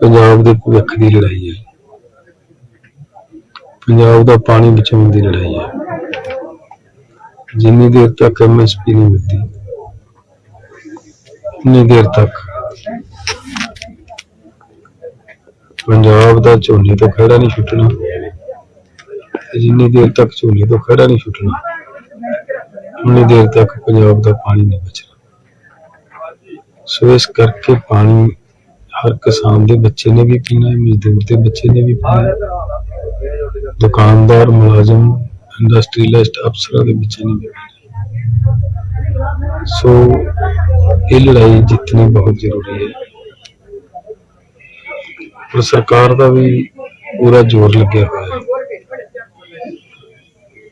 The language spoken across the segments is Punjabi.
ਪੰਜਾਬ ਦੇ ਭਵਿੱਖ ਦੀ ਲੜਾਈ ਹੈ। ਪੰਜਾਬ ਦਾ ਪਾਣੀ ਬਚਾਉਣ ਦੀ ਲੜਾਈ ਹੈ। ਜਿੰਨੀ ਦੇਰ ਤੱਕ ਐਮਐਸਪੀ ਨਹੀਂ ਮਿਲਦੀ, ਉਨੀ ਦੇਰ ਤੱਕ ਪੰਜਾਬ ਦਾ ਝੋਨੇ ਤੋਂ ਖੜਾ ਨਹੀਂ ਛੁੱਟਣਾ ਜਿੰਨੀ ਦੇਰ ਤੱਕ ਝੋਨੇ ਤੋਂ ਖੜਾ ਨਹੀਂ ਛੁੱਟਣਾ, ਉਨੀ ਦੇਰ ਤੱਕ ਪੰਜਾਬ ਦਾ ਪਾਣੀ ਨਹੀਂ ਬਚਣਾ। ਸੋ ਇਸ ਕਰਕੇ ਪਾਣੀ ਹਰ ਕਿਸਾਨ ਦੇ ਬੱਚੇ ਨੇ ਵੀ ਪੀਣਾ ਹੈ, ਮਜ਼ਦੂਰ ਦੇ ਬੱਚੇ ਨੇ ਵੀ ਪੀਣਾ ਹੈ। ਦੁਕਾਨਦਾਰ, ਮੁਲਾਜ਼ਮ ਇੰਡਸਟਰੀਅਲਿਸਟ ਅਫਸਰਾਂ ਦੇ ਬੱਚੇ ਨੇ ਵੀ ਪੀਣਾ ਸੋ ਇਹ ਲੜਾਈ ਜਿੱਤਣੀ ਬਹੁਤ ਜ਼ਰੂਰੀ ਹੈ। ਪਰ ਸਰਕਾਰ ਦਾ ਵੀ ਪੂਰਾ ਜ਼ੋਰ ਲੱਗਿਆ ਹੋਇਆ ਹੈ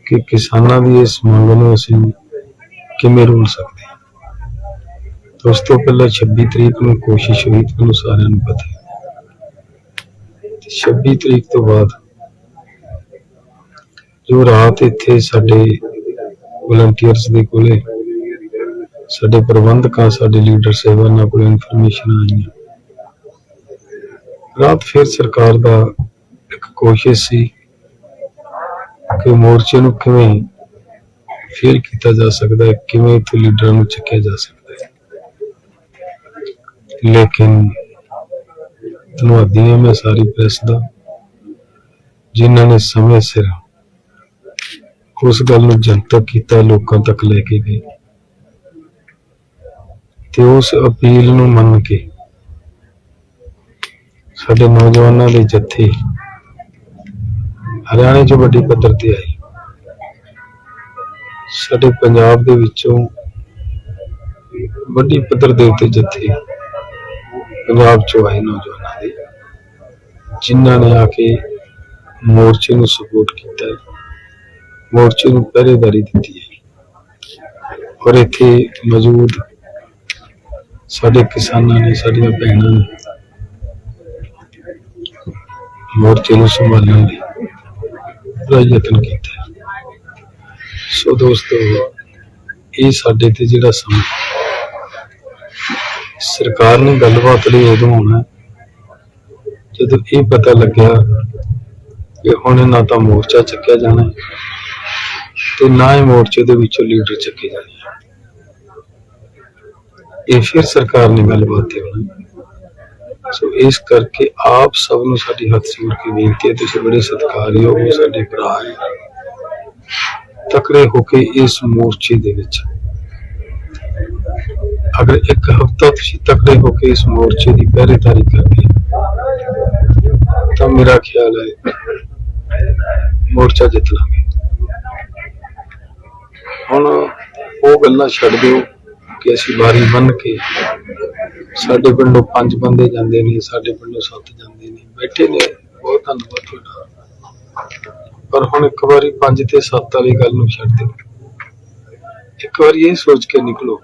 ਕਿ ਕਿਸਾਨਾਂ ਦੀ ਇਸ ਮੰਗ ਨੂੰ ਅਸੀਂ ਕਿਵੇਂ ਰੋਲ ਸਕਦੇ ਉਸ ਤੋਂ ਪਹਿਲਾਂ 26 ਤਰੀਕ ਨੂੰ ਕੋਸ਼ਿਸ਼ ਹੋਈ, ਤੁਹਾਨੂੰ ਸਾਰਿਆਂ ਨੂੰ ਪਤਾ ਹੈ। 26 ਤਰੀਕ ਤੋਂ ਬਾਅਦ ਜੋ ਰਾਤ ਇੱਥੇ ਸਾਡੇ ਵਲੰਟੀਅਰਸ ਦੇ ਕੋਲੇ, ਸਾਡੇ ਪ੍ਰਬੰਧਕਾਂ, ਸਾਡੇ ਲੀਡਰ ਸੇਵਾਨਾਂ ਕੋਲ ਇਨਫੋਰਮੇਸ਼ਨ ਆਈਆਂ। ਰਾਤ ਫਿਰ ਸਰਕਾਰ ਦਾ ਇੱਕ ਕੋਸ਼ਿਸ਼ ਸੀ ਕਿ ਮੋਰਚੇ ਨੂੰ ਕਿਵੇਂ ਫੇਲ ਕੀਤਾ ਜਾ ਸਕਦਾ ਹੈ, ਕਿਵੇਂ ਇੱਥੇ ਲੀਡਰਾਂ ਨੂੰ ਚੱਕਿਆ ਜਾ ਸਕਦਾ ਲੇਕਿਨ ਧੰਨਵਾਦੀ ਹਾਂ ਮੈਂ ਸਾਰੀ ਪ੍ਰੈਸ ਦਾ, ਜਿਨ੍ਹਾਂ ਨੇ ਸਮੇਂ ਸਿਰ ਉਸ ਗੱਲ ਨੂੰ ਜਨਤਕ ਕੀਤਾ, ਲੋਕਾਂ ਤੱਕ ਲੈ ਕੇ ਗਏ। ਤੇ ਉਸ ਅਪੀਲ ਨੂੰ ਮੰਨ ਕੇ ਸਾਡੇ ਨੌਜਵਾਨਾਂ ਦੇ ਜੱਥੇ ਹਰਿਆਣੇ 'ਚ ਵੱਡੀ ਪੱਧਰ ਤੇ ਆਏ। ਸਾਡੇ ਪੰਜਾਬ ਦੇ ਵਿੱਚੋਂ ਵੱਡੀ ਪੱਧਰ ਦੇ ਉੱਤੇ ਜੱਥੇ ਪੰਜਾਬ ਚੋਂ ਆਏ ਨੌਜਵਾਨਾਂ ਦੇ, ਜਿਨ੍ਹਾਂ ਨੇ ਆ ਕੇ ਮੋਰਚੇ ਨੂੰ ਸਪੋਰਟ ਕੀਤਾ ਹੈ। ਮੋਰਚੇ ਨੂੰ ਪਹਿਰੇਦਾਰੀ ਦਿੱਤੀ ਹੈ। ਔਰ ਇੱਥੇ ਮੌਜੂਦ ਸਾਡੇ ਕਿਸਾਨਾਂ ਨੇ, ਸਾਡੀਆਂ ਭੈਣਾਂ ਨੇ ਮੋਰਚੇ ਨੂੰ ਸੰਭਾਲਣ ਲਈ ਪੂਰਾ ਯਤਨ ਕੀਤਾ ਸੋ ਦੋਸਤੋ, ਇਹ ਸਾਡੇ ਤੇ ਜਿਹੜਾ ਸਮਾਂ ਸਰਕਾਰ ਨੇ ਗੱਲਬਾਤ ਲਈ ਉਦੋਂ ਹੋਣਾ ਜਦੋਂ ਇਹ ਪਤਾ ਲੱਗਿਆ ਕਿ ਹੁਣ ਨਾ ਤਾਂ ਮੋਰਚਾ ਚੱਕਿਆ ਜਾਣਾ ਤੇ ਨਾ ਹੀ ਮੋਰਚੇ ਦੇ ਵਿੱਚੋਂ ਲੀਡਰ ਚੱਕੇ ਜਾਣੇ ਇਹ ਫਿਰ ਸਰਕਾਰ ਨੇ ਗੱਲਬਾਤ ਤੇ ਆਉਣਾ ਸੋ ਇਸ ਕਰਕੇ ਆਪ ਸਭ ਨੂੰ ਸਾਡੀ ਹੱਥ ਜੋੜ ਕੇ ਬੇਨਤੀ ਹੈ, ਤੁਸੀਂ ਬੜੇ ਸਤਿਕਾਰਯੋਗ ਹੋ, ਸਾਡੇ ਭਰਾ ਹੈ। ਤਕੜੇ ਹੋ ਕੇ ਇਸ ਮੋਰਚੇ ਦੇ ਵਿੱਚ ਅਗਰ ਇੱਕ ਹਫ਼ਤਾ ਤੁਸੀਂ ਤਕੜੇ ਹੋ ਕੇ ਇਸ ਮੋਰਚੇ ਦੀ ਪਹਿਰੇਦਾਰੀ ਕਰਦੇ ਤਾਂ ਮੇਰਾ ਖਿਆਲ ਹੈ ਮੋਰਚਾ ਜਿੱਤ ਲਾਂਗੇ। ਹੁਣ ਉਹ ਗੱਲਾਂ ਛੱਡ ਦਿਓ ਕਿ ਅਸੀਂ ਬਾਰੀ ਬੰਨ ਕੇ ਸਾਡੇ ਪਿੰਡੋਂ ਪੰਜ ਬੰਦੇ ਜਾਂਦੇ ਨੇ, ਸਾਡੇ ਪਿੰਡੋਂ ਸੱਤ ਜਾਂਦੇ ਨੇ, ਬੈਠੇ ਨੇ। ਬਹੁਤ ਧੰਨਵਾਦ ਤੁਹਾਡਾ। ਪਰ ਹੁਣ ਇੱਕ ਵਾਰੀ ਪੰਜ ਤੇ ਸੱਤ ਵਾਲੀ ਗੱਲ ਨੂੰ ਛੱਡ ਦਿਓ। ਇੱਕ ਵਾਰੀ ਇਹ ਸੋਚ ਕੇ ਨਿਕਲੋ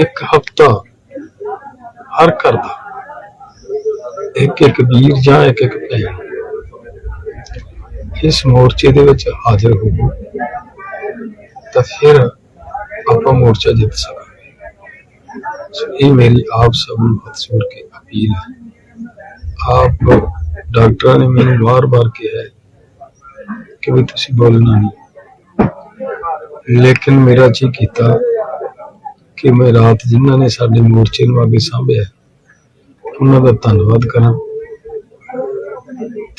ਇੱਕ ਹਫਤਾ ਹਰ ਘਰ ਦਾ ਇੱਕ ਇੱਕ ਵੀਰ ਜਾਂ ਇੱਕ ਇੱਕ ਭੈਣ ਇਸ ਮੋਰਚੇ ਦੇ ਵਿੱਚ ਹਾਜ਼ਰ ਹੋਵੋ ਤਾਂ ਫਿਰ ਆਪਾਂ ਮੋਰਚਾ ਜਿੱਤ ਸਕਾਂਗੇ। ਸੋ ਇਹ ਮੇਰੀ ਆਪ ਸਭ ਨੂੰ ਹੱਥ ਜੋੜ ਕੇ ਅਪੀਲ ਹੈ। ਆਪ ਡਾਕਟਰਾਂ ਨੇ ਮੈਨੂੰ ਵਾਰ-ਵਾਰ ਕਿਹਾ ਕਿ ਵੀ ਤੁਸੀਂ ਬੋਲਣਾ ਨਹੀਂ। ਲੇਕਿਨ ਮੇਰਾ ਜੀ ਕੀਤਾ ਕਿ ਮੈਂ ਰਾਤ ਜਿਨ੍ਹਾਂ ਨੇ ਸਾਡੇ ਮੋਰਚੇ ਨੂੰ ਅੱਗੇ ਸਾਂਭਿਆ ਉਹਨਾਂ ਦਾ ਧੰਨਵਾਦ ਕਰਾਂ।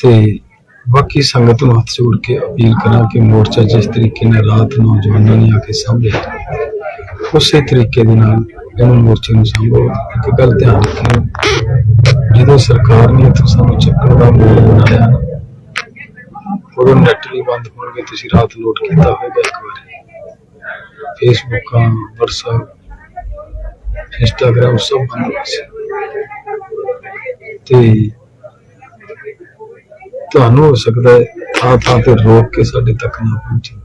ਤੇ ਬਾਕੀ ਸੰਗਤ ਨੂੰ ਹੱਥ ਜੋੜ ਕੇ ਅਪੀਲ ਕਰਾਂ ਕਿ ਮੋਰਚਾ ਜਿਸ ਤਰੀਕੇ ਨਾਲ ਰਾਤ ਨੌਜਵਾਨਾਂ ਨੇ ਆ ਕੇ ਸਾਂਭਿਆ ਉਸੇ ਤਰੀਕੇ ਦੇ ਨਾਲ ਇਹਨੂੰ ਮੋਰਚੇ ਨੂੰ ਸੰਭੋ। ਇੱਕ ਗੱਲ ਧਿਆਨ ਰੱਖਿਓ ਜਦੋਂ ਸਰਕਾਰ ਨੇ ਇੱਥੋਂ ਸਾਨੂੰ ਚੱਕਣ ਦਾ ਮੂਡ ਬਣਾਇਆ ਨਾ, ਉਦੋਂ ਨੈਟ ਵੀ ਬੰਦ ਹੋਣਗੇ ਤੁਸੀਂ ਰਾਤ ਨੋਟ ਕੀਤਾ ਹੋਵੇਗਾ ਇੱਕ ਵਾਰੀ। ਫੇਸਬੁੱਕਾਂ ਵਟਸਐਪ ਇੰਸਟਾਗ੍ਰਾਮ ਸਭ ਬੰਦ ਹੋ ਸੀ। ਤੇ ਤੁਹਾਨੂੰ ਹੋ ਸਕਦਾ ਹੈ ਥਾਂ ਥਾਂ ਤੇ ਰੋਕ ਕੇ ਸਾਡੇ ਤੱਕ ਨਾ ਪਹੁੰਚੇ।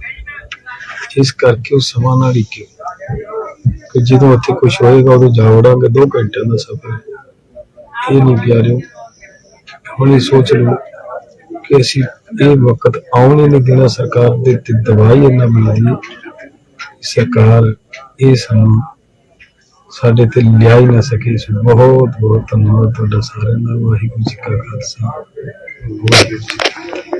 ਇਸ ਕਰਕੇ ਉਹ ਸਮਾਂ ਨਾ ਲਿਖਿਓ ਕਿ ਜਦੋਂ ਉੱਥੇ ਕੁਝ ਹੋਏਗਾ, ਉਦੋਂ ਜਾ 2 ਘੰਟਿਆਂ ਦਾ ਸਫ਼ਰ ਇਹ ਨਹੀਂ ਪਿਆਰਿਓ, ਹੁਣ ਇਹ ਸੋਚ ਲਓ ਕਿ ਅਸੀਂ ਇਹ ਵਕਤ ਆਉਣ ਹੀ ਨਹੀਂ ਦੇਣਾ ਸਰਕਾਰ ਦੇ ਤੇ ਦਵਾਈ ਇਹਨਾਂ ਮਿਲਦੀ ਹੈ ਸਰਕਾਰ ਇਹ ਸਮਾਂ ਸਾਡੇ ਤੇ ਲਿਆ ਹੀ ਨਾ ਸਕੇ ਸੋ ਬਹੁਤ ਬਹੁਤ ਧੰਨਵਾਦ ਤੁਹਾਡਾ ਸਾਰਿਆਂ ਦਾ। ਵਾਹਿਗੁਰੂ ਜੀ ਕਾ ਖਾਲਸਾ। ਵਾਹਿਗੁਰੂ ਜੀ